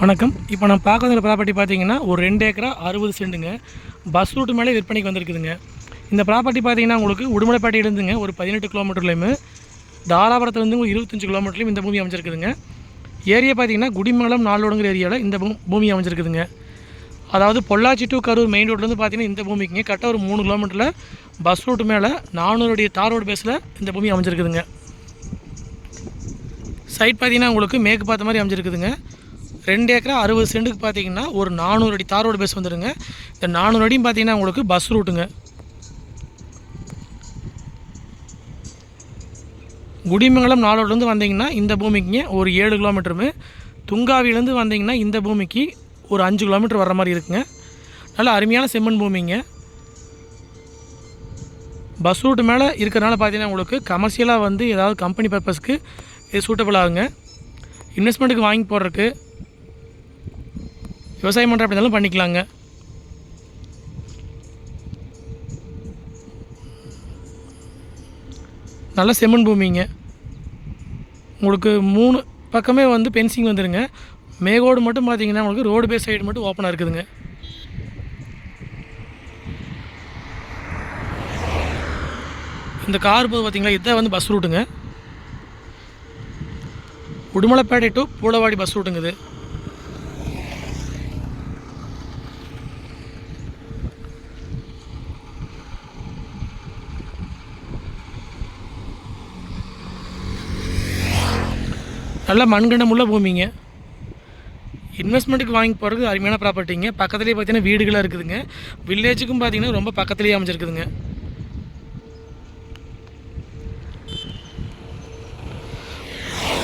வணக்கம். இப்போ நான் பார்க்குற ப்ராப்பர்ட்டி பார்த்தீங்கன்னா ஒரு ரெண்டு ஏக்கரா அறுபது சென்ட்டுங்க பஸ் ரூட் மேலே விற்பனைக்கு வந்திருக்குதுங்க. இந்த ப்ராப்பர்ட்டி பார்த்தீங்கன்னா உங்களுக்கு உடுமலைப்பேட்டையிலேருந்துங்க ஒரு பதினெட்டு கிலோமீட்டர்லேயுமே தாராபுரத்துலேருந்து ஒரு இருபத்தஞ்சு கிலோமீட்டர்லையும் இந்த பூமி அமைஞ்சிருக்குதுங்க. ஏரியா பார்த்தீங்கன்னா குடிமலம் நாலோடுங்கிற ஏரியாவில் இந்த பூமி அமைஞ்சிருக்குதுங்க. அதாவது பொள்ளாச்சி டு கரூர் மெயின் ரோட்லேருந்து பார்த்தீங்கன்னா இந்த பூமிக்குங்க. கரெக்டாக ஒரு மூணு கிலோமீட்டரில் பஸ் ரூட் மேலே நானூறு அடி தார் ரோடு பேஸில் இந்த பூமி அமைஞ்சிருக்குதுங்க. சைட் பார்த்தீங்கன்னா உங்களுக்கு மேற்கு பார்த்த மாதிரி அமைஞ்சிருக்குதுங்க. ரெண்டு ஏக்கரா அறுபது சென்ட்டுக்கு பார்த்தீங்கன்னா ஒரு நானூறு அடி தார் ரோடு பேஸ் வந்துடுங்க. இந்த நானூறு அடியும் பார்த்தீங்கன்னா உங்களுக்கு பஸ் ரூட்டுங்க குடிமங்கலம் நாலோடுலேருந்து வந்தீங்கன்னா இந்த பூமிக்குங்க ஒரு ஏழு கிலோமீட்டருமே துங்காவிலேருந்து வந்தீங்கன்னா இந்த பூமிக்கு ஒரு அஞ்சு கிலோமீட்டர் வர்ற மாதிரி இருக்குங்க. நல்ல அருமையான செம்மண் பூமிங்க. பஸ் ரூட் மேலே இருக்கிறனால பார்த்தீங்கன்னா உங்களுக்கு கமர்ஷியலாக வந்து ஏதாவது கம்பெனி பர்பஸ்க்கு இது சூட்டபிள் ஆகுங்க. இன்வெஸ்ட்மெண்ட்டுக்கு வாங்கி போடுறதுக்கு விவசாயம் பண்ணுற அப்படி இருந்தாலும் பண்ணிக்கலாங்க. நல்ல செம்மண் பூமிங்க. உங்களுக்கு மூணு பக்கமே வந்து பென்சிங் வந்துடுங்க மேகோடு மட்டும் பார்த்தீங்கன்னா உங்களுக்கு ரோடு பேஸ் சைடு மட்டும் ஓப்பனாக இருக்குதுங்க. இந்த கார் போது பார்த்திங்களா இதான் வந்து பஸ் ரூட்டுங்க உடுமலைப்பேட்டை டு பூலவாடி பஸ் ரூட்டுங்க இது. நல்ல மண்கண்டம் உள்ள பூமிங்க. இன்வெஸ்ட்மெண்ட்டுக்கு வாங்கி போகிறதுக்கு அருமையான ப்ராப்பர்ட்டிங்க பக்கத்துலேயே பார்த்தீங்கன்னா வீடுகளாக இருக்குதுங்க. வில்லேஜுக்கும் பார்த்தீங்கன்னா ரொம்ப பக்கத்துலேயே அமைஞ்சிருக்குதுங்க.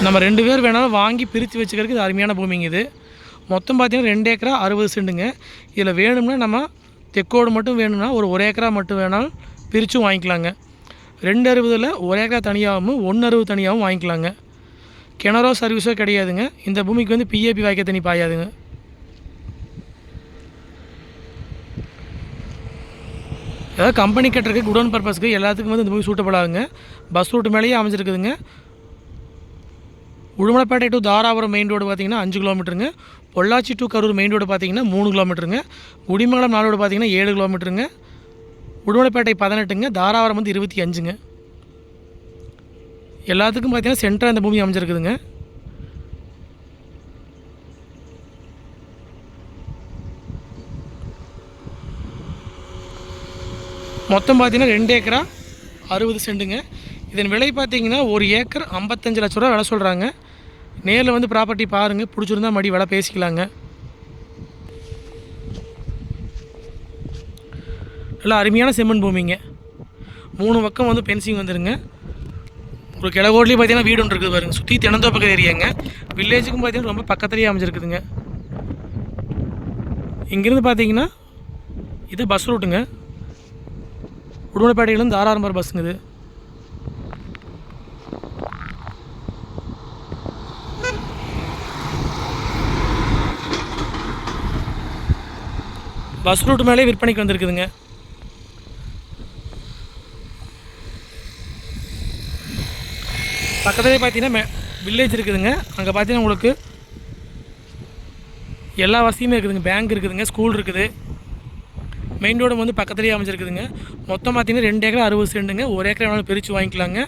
நம்ம ரெண்டு பேர் வேணாலும் வாங்கி பிரித்து வச்சுக்கிறதுக்கு இது அருமையான பூமிங்க இது. மொத்தம் பார்த்தீங்கன்னா ரெண்டு ஏக்கரா அறுபது சென்ட்டுங்க இதில் வேணும்னா நம்ம தெக்கோடு மட்டும் வேணும்னா ஒரு ஒரு ஏக்கரா மட்டும் வேணாலும் பிரித்தும் வாங்கிக்கலாங்க. ரெண்டு அறுபதில் ஒரு ஏக்கரா தனியாகவும் ஒன்று அறுபது தனியாகவும் வாங்கிக்கலாங்க. கிணறோ சர்வீஸோ கிடையாதுங்க. இந்த பூமிக்கு வந்து பிஏபி வாய்க்க தண்ணி பாயாதுங்க. ஏதாவது கம்பெனி கட்டுறதுக்கு குடோன் பர்பஸ்க்கு எல்லாத்துக்கும் வந்து இந்த பூமி சூட்டபிள் ஆகுங்க. பஸ் ரூட் மேலேயே அமைஞ்சிருக்குதுங்க. Udumalaipettai to Dharapuram main road பார்த்தீங்கன்னா அஞ்சு கிலோமீட்டருங்க Pollachi to Karur main road பார்த்தீங்கன்னா மூணு கிலோமீட்டருங்க குடிமங்கலம் ரோடு பார்த்தீங்கன்னா ஏழு கிலோமீட்டருங்க உடுமலைப்பேட்டை பதினெட்டுங்க. தாராபுரம் வந்து இருபத்தி அஞ்சுங்க. எல்லாத்துக்கும் பார்த்தீங்கன்னா சென்டராக இந்த பூமி அமைஞ்சிருக்குதுங்க. மொத்தம் பார்த்தீங்கன்னா ரெண்டு ஏக்கரா அறுபது சென்ட்டுங்க இதன் விலை பார்த்தீங்கன்னா ஒரு ஏக்கர் ஐம்பத்தஞ்சு லட்ச ரூபா விலை சொல்கிறாங்க நேரில் வந்து ப்ராப்பர்ட்டி பாருங்கள் பிடிச்சிருந்தா மடி விலை பேசிக்கலாங்க. நல்லா அருமையான செம்மண் பூமிங்க. மூணு பக்கம் வந்து பென்சிங் வந்துடுங்க ஒரு கிழகோட்லேயும் பார்த்தீங்கன்னா வீடு ஒன்று இருக்குது பாருங்க. சுற்றி தினந்தோப்பக்க ஏரியாங்க வில்லேஜுக்கும் பார்த்தீங்கன்னா ரொம்ப பக்கத்துலேயே அமைஞ்சிருக்குதுங்க. இங்கேருந்து பார்த்தீங்கன்னா இது பஸ் ரூட்டுங்க உடுமலைப்பேட்டையிலேருந்து தாராரம்பர் பஸ்ஸுங்க இது. பஸ் ரூட் மேலே விற்பனைக்கு வந்திருக்குதுங்க. பக்கத்துலேயே பார்த்தீங்கன்னா மே வில்லேஜ் இருக்குதுங்க. அங்கே பார்த்தீங்கன்னா உங்களுக்கு எல்லா வசதியுமே இருக்குதுங்க. பேங்க் இருக்குதுங்க ஸ்கூல் இருக்குது. மெயின் ரோடு வந்து பக்கத்துலேயே அமைஞ்சிருக்குதுங்க. மொத்தம் பார்த்தீங்கன்னா ரெண்டு ஏக்கர் அறுபது சென்ட்டுங்க ஒரு ஏக்கர் வேணாலும் பிரித்து வாங்கிக்கலாங்க.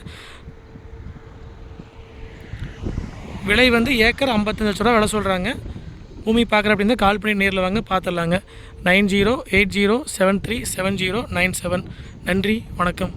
விலை வந்து ஏக்கர் ஐம்பத்தஞ்சு லட்ச ரூபா விலை சொல்கிறாங்க பூமி பார்க்குற அப்படின்னா கால் பண்ணி நேரில் வாங்க பார்த்துடலாங்க nine zero eight zero seven three seven zero nine seven. நன்றி வணக்கம்.